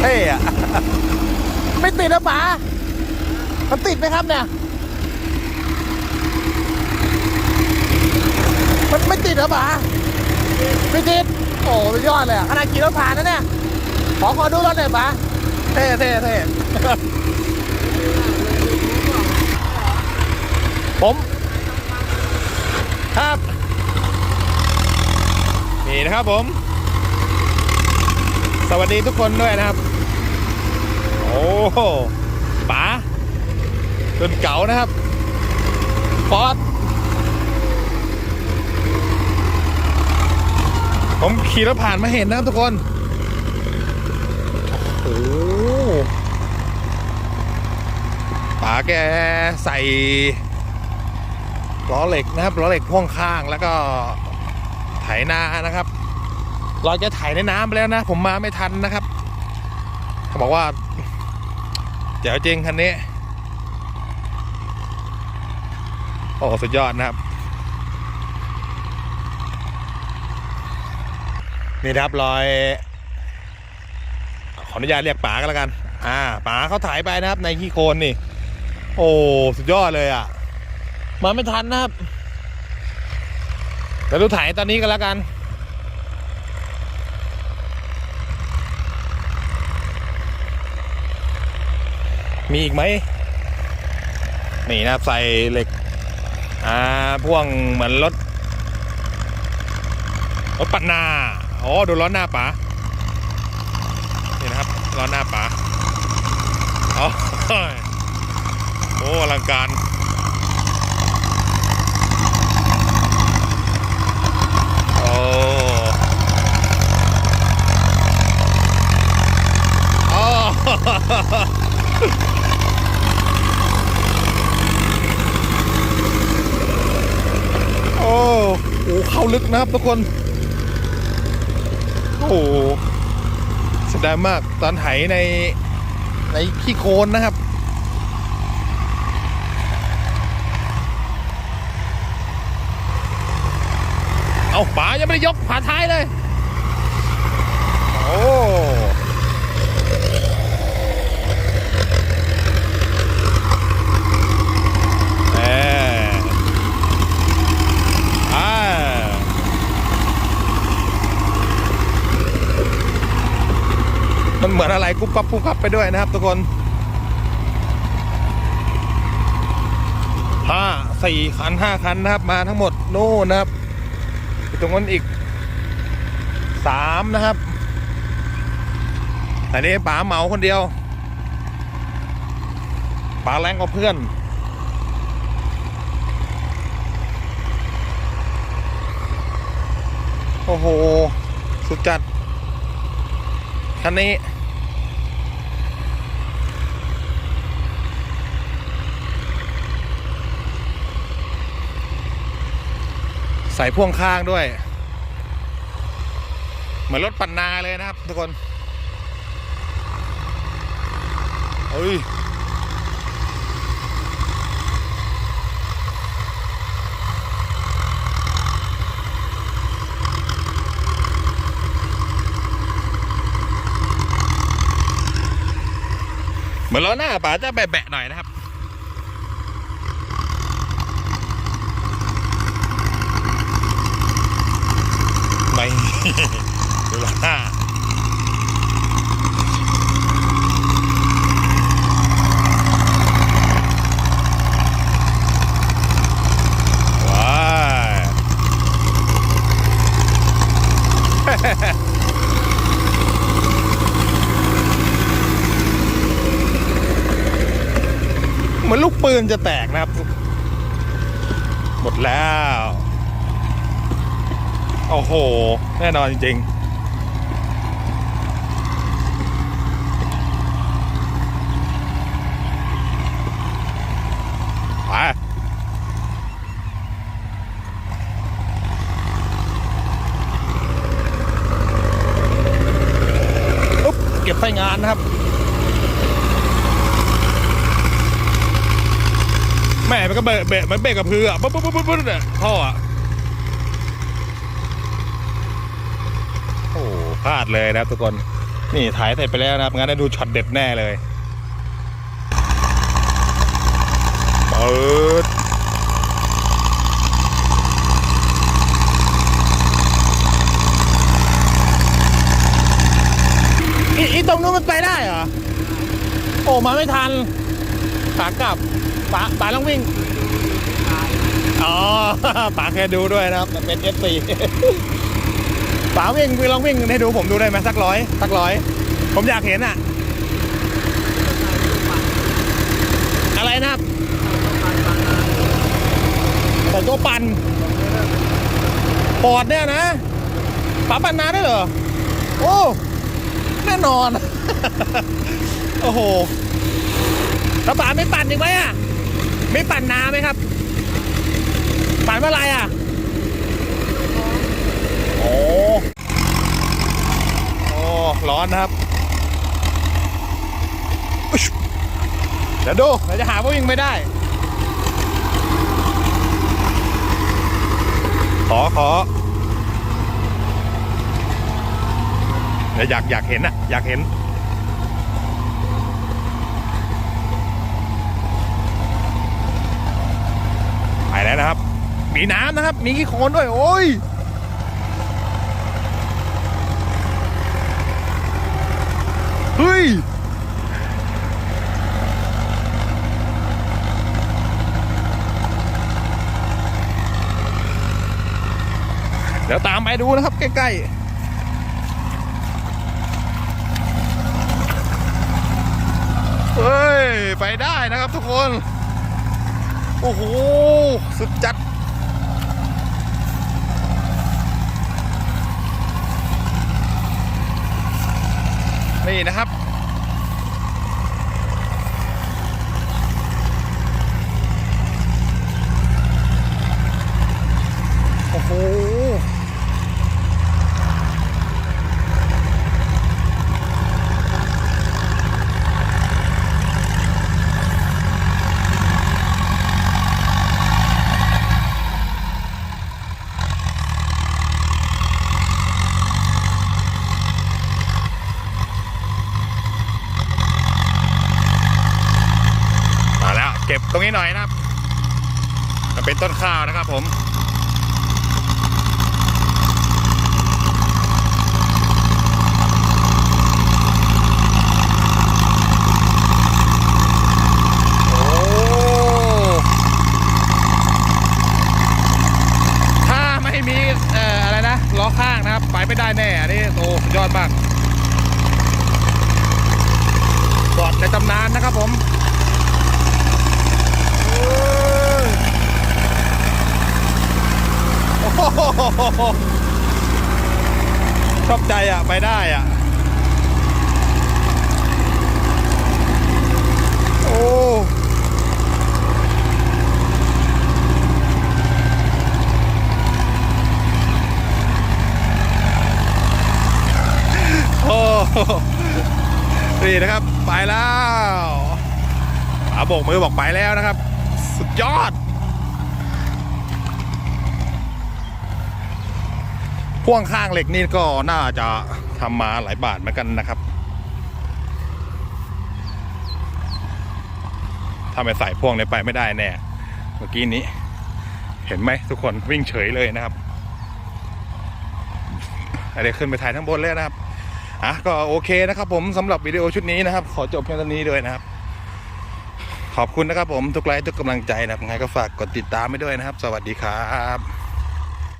เท่อะไม่ติดนะป๋ามันติดไหมครับเนี่ย มันไม่ติดเหรอป๋าไม่ติด โอ้ยอดเลยขนาดขี่รถผ่านนะเนี่ย ขอขอดูรถหน่อยป๋าเท่เท่เท่ผม ครับ นี่นะครับผม สวัสดีทุกคนด้วยนะครับ โอ้โหป๋าจนเก๋านะครับฟอสผมขี่รถผ่านมาเห็นนะครับทุกคน โอ้โหป๋าแกใส่ล้อเหล็กนะครับล้อเหล็กพ่วงข้างแล้วก็ ไถนานะครับ เราจะไถในน้ำไปแล้วนะ ผมมาไม่ทันนะครับเขาบอกว่าเจ๋วจริงคันนี้ โอ้สุดยอดนะครับ นี่ครับรอย ขออนุญาตเรียกป๋าก็แล้วกัน อ่าป๋าเขาถ่ายไปนะครับในขี้โคลนนี่ โอ้ สุดยอดเลยอะ มาไม่ทันนะครับ เดี๋ยวดูถ่ายตอนนี้ก็แล้วกัน มีอีกไหม นี่นะครับใส่เหล็ก อ่าพ่วงเหมือนรถ รถปัดหน้าอ๋อ ดูล้อหน้าป๋านี่นะครับล้อหน้าป๋าอ๋อโอ้อลังการโอ้อ๋อ โอ้โหเข้า ลึกนะครับทุกคน โอ้โหเสียดายมากตอนไถในในขี้โคลนนะครับ เอาป๋ายังไม่ได้ยกผ่าท้ายเลย โอ้แหมอ่า มันเหมือะไรกุ๊บกับกุ๊บกับไปด้วยนะครับ ทุกคนห้าสี่คันห้าคันนะครับ มาทั้งหมดนู่นนะครับตรงนั้นอีกสามนะครับแต่นี่ป๋าเหมาคนเดียวป๋าแรงกว่าเพื่อนโอ้โห สุดจัด คันนี้ ใส่พ่วงข้างด้วย เหมือนรถปั่นนาเลยนะครับ ทุกคนเฮ้ยเหมือนล้อหน้าป๋าจะแบะๆหน่อยนะครับ ไม่ดูล้อหน้าว้ายเหมือนลูกปืนจะแตกนะครับ หมดแล้ว โอ้โห แน่นอนจริงๆไปอุ๊บเก็บไส้งานนะครับ แม่มันก็เบะเบะมันเบะกับพื้นอะปุ๊บปุ๊บปุ๊บปุ๊บเนี่ยท่ออะ พลาดเลยนะครับทุกคน นี่ถ่ายเสร็จไปแล้วนะครับงั้นได้ดูช็อตเด็ดแน่เลยเปิดอีอีตรงนู้นมันไปได้เหรอ โอ้ มาไม่ทัน ขากลับป๋าป๋าต้องวิ่ง อ๋อป๋าแค่ดูด้วยนะครับมันเป็น F4 ป๋าวิ่งลองวิ่งให้ดูผมดูได้ไหมสักร้อยสักร้อย ผมอยากเห็นอะอะไรนะครับแต่ตัวปั่นปอดเนี่ยนะป๋าปั่นนานได้เหรอ โอ้ แน่นอน โอ้โหแล้วป๋าไม่ปั่นอีกไหมอะ ไม่ปั่นนาไหมครับ ปั่นเมื่อไหรอะ โอ้โอ้ร้อนนะครับเดี๋ยวดูเดี๋ยวจะหาว่าวิ่งไม่ได้ ขอขอเดี๋ยวอยากอยากเห็นอะอยากเห็นไปแล้วนะครับ มีน้ำนะครับ มีขี้โคลนด้วย โอ้ย เฮ้ ยเดี๋ยวตามไปดูนะครับ ใกล้ๆเฮ้ย ไปได้นะครับทุกคน โอ้โห สุดจัด นี่นะครับ โอ้โห มาแล้ว เก็บ ตรงนี้หน่อยนะครับมันเป็นต้นข้าวนะครับผมโอ้ถ้าไม่มีเอ่ออะไรนะล้อข้างนะครับ ไปไม่ได้แน่ อันนี้โอ้สุดยอดมากบอดในตำนานนะครับผม โอ้ยโอ้โห ชอบใจอะ ไปได้อะ โอ้โอ้โหนี่นะครับ ไปแล้วป๋าโบกมือบอกไปแล้วนะครับ สุดยอด พ่วงข้างเหล็กนี่ก็น่าจะทำมาหลายบาทเหมือนกันนะครับถ้าไม่ใส่พ่วงเนี่ยไปไม่ได้แน่ เมื่อกี้นี้ เห็นไหมทุกคนวิ่งเฉยเลยนะครับอะไรขึ้นไปถ่ายทั้งบนเลยนะครับอะก็โอเคนะครับ ผมสำหรับวิดีโอชุดนี้นะครับ ขอจบเพียงเท่านี้ด้วยนะครับ ขอบคุณนะครับผมทุกไลค์ทุกกำลังใจนะครับยังไงก็ฝากกดติดตามไปด้วยนะครับ สวัสดีครับ